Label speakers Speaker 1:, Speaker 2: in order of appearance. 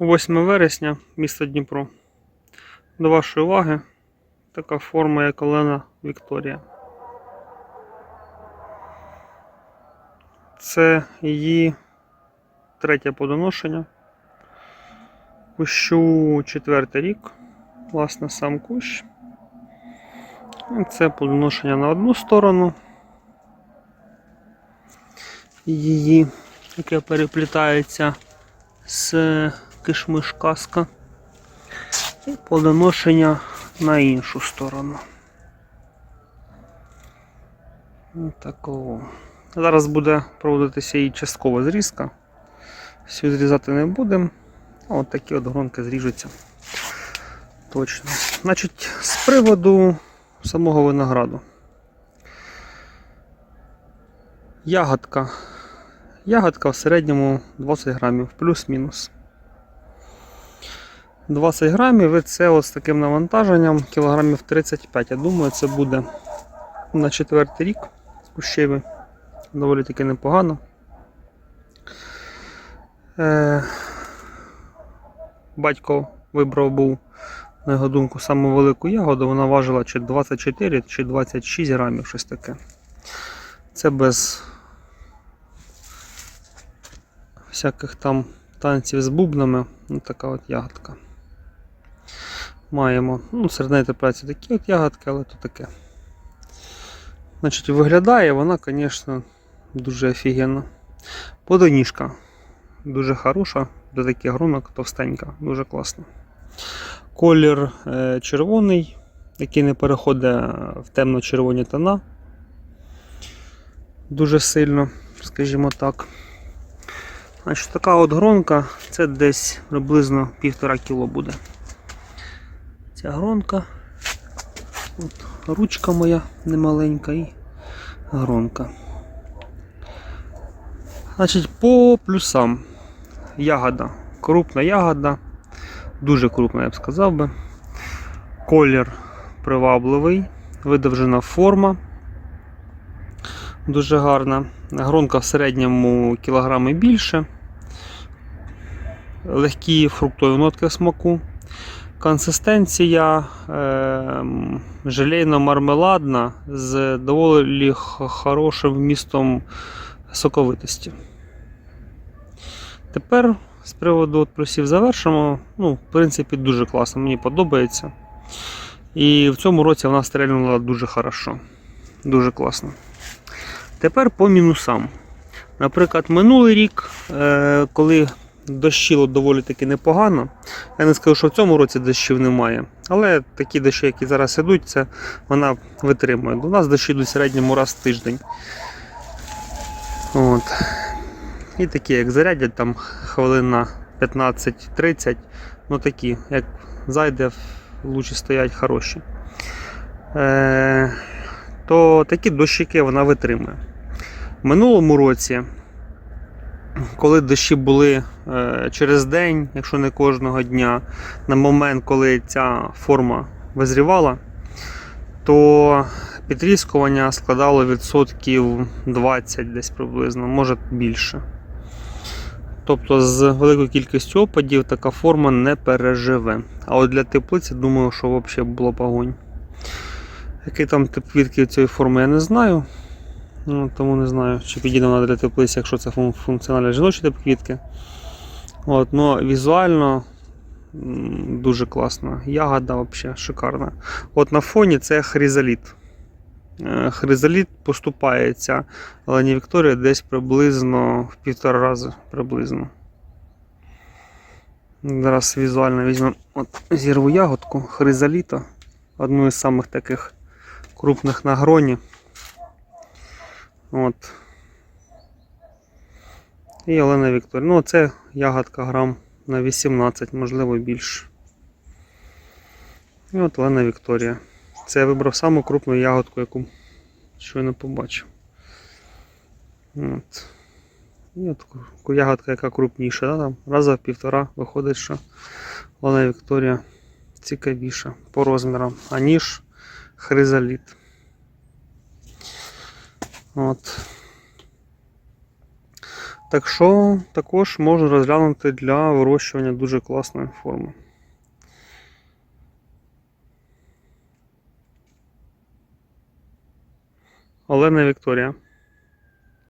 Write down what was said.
Speaker 1: 8 вересня, місто Дніпро. До вашої уваги така форма, як Олена Вікторія. Це її третє подоношення. Кущу четвертий рік. Власне, сам кущ. Це подоношення на одну сторону. Її, яке переплітається з кишмиш каска. І подоношення на іншу сторону. Такого. Зараз буде проводитися і часткова зрізка. Всю зрізати не будемо. От такі от гронки зріжуться. Точно. Значить, з приводу самого винограду. Ягодка. Ягодка в середньому 20 грамів, плюс-мінус. 20 грамів і це з таким навантаженням кілограмів 35. Я думаю, це буде на четвертий рік кущевий. Доволі таки непогано. Е, батько вибрав був, на його думку, саму велику ягоду. Вона важила чи 24 чи 26 грамів, щось таке. Це без всяких там танців з бубнами. Ну, така от ягодка. Маємо. Ну, серед трапляються такі от ягодки, але то таке. Значить, виглядає вона, звісно, дуже офігенно. Подоніжка дуже хороша, для таких грунок товстенька, дуже класно. Колір е, червоний, який не переходить в темно-червоні тона. Дуже сильно, скажімо так. Значить, така от гронка, це десь приблизно півтора кіло буде. Ця гронка. От, ручка моя немаленька і гронка. Значить, по плюсам. Ягода. Крупна ягода. Дуже крупна, я б сказав би. Колір привабливий, видовжена форма. Дуже гарна. Гронка в середньому кілограми більше. Легкі фруктові нотки смаку. Консистенція е, желейно-мармеладна з доволі хорошим вмістом соковитості. Тепер з приводу плюсів завершимо. Ну, в принципі, дуже класно, мені подобається. І в цьому році вона стрельнула дуже хорошо. Дуже класно. Тепер по мінусам. Наприклад, минулий рік, е, коли дощило доволі таки непогано. Я не скажу, що в цьому році дощів немає. Але такі дощі, які зараз ідуть, це вона витримує. У нас дощі йдуть в середньому раз в тиждень. От. І такі, як зарядять там хвилин на 15-30, ну такі, як зайде, лучі стоять хороші. Е, то такі дощики вона витримує. В минулому році, коли дощі були е, через день, якщо не кожного дня, на момент, коли ця форма визрівала, то підрізкування складало відсотків 20 десь приблизно, може більше. Тобто з великою кількістю опадів така форма не переживе. А от для теплиці, думаю, що взагалі було б огонь. Який там тип квітки цієї форми, я не знаю. Ну, тому не знаю, чи підійде вона для теплиці, якщо це фун- функціональні жіночі тип квітки. От, но візуально дуже класно. Ягода взагалі шикарна. От на фоні це хризаліт. Е, Хризаліт поступається Олені Вікторія десь приблизно в півтора рази приблизно. Зараз візуально візьмемо от, зірву ягодку хризаліта. Одну із самих таких крупних на гроні. От. І Олена Вікторія. Ну, це ягодка грам на 18, можливо більше. І от Олена Вікторія. Це я вибрав саму крупну ягодку, яку щойно побачив. От. І от ягодка, яка крупніша, да? там раза в півтора виходить, що Олена Вікторія цікавіша по розмірам, аніж хризаліт. От. Так що також можна розглянути для вирощування дуже класної форми. Олена Вікторія.